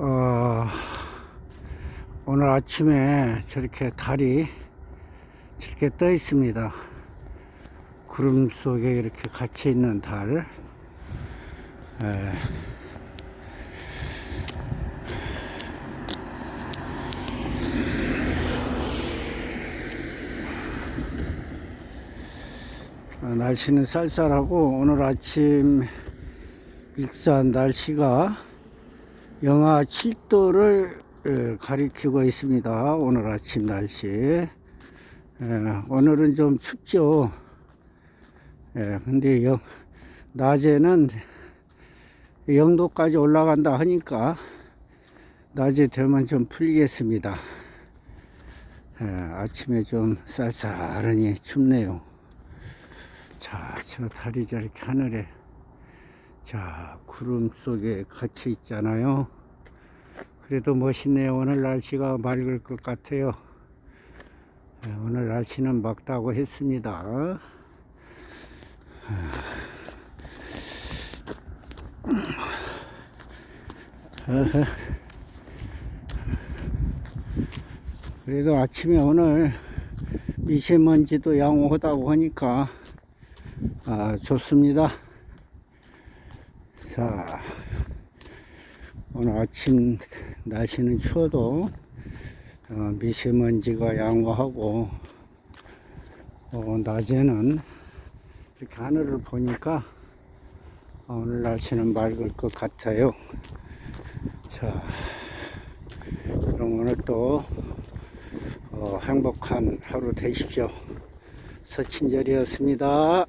어, 오늘 아침에 저렇게 달이 저렇게 떠 있습니다. 구름 속에 이렇게 갇혀 있는 달. 에, 어, 날씨는 쌀쌀하고 오늘 아침 익산 날씨가 영하 7도를 가리키고 있습니다. 오늘 아침 날씨. 에, 오늘은 좀 춥죠. 예, 근데 영, 낮에는 0도까지 올라간다 하니까 낮에 되면 좀 풀리겠습니다. 예, 아침에 좀 쌀쌀하니 춥네요. 자, 저 달이 저렇게 하늘에 자, 구름 속에 갇혀 있잖아요. 그래도 멋있네요. 오늘 날씨가 맑을 것 같아요. 네, 오늘 날씨는 맑다고 했습니다. 어허. 그래도 아침에 오늘 미세먼지도 양호하다고 하니까 아, 좋습니다. 자, 오늘 아침 날씨는 추워도 어, 미세먼지가 양호하고 어, 낮에는 이렇게 하늘을 보니까 어, 오늘 날씨는 맑을 것 같아요. 자, 그럼 오늘 또 어, 행복한 하루 되십시오. 서친절이었습니다.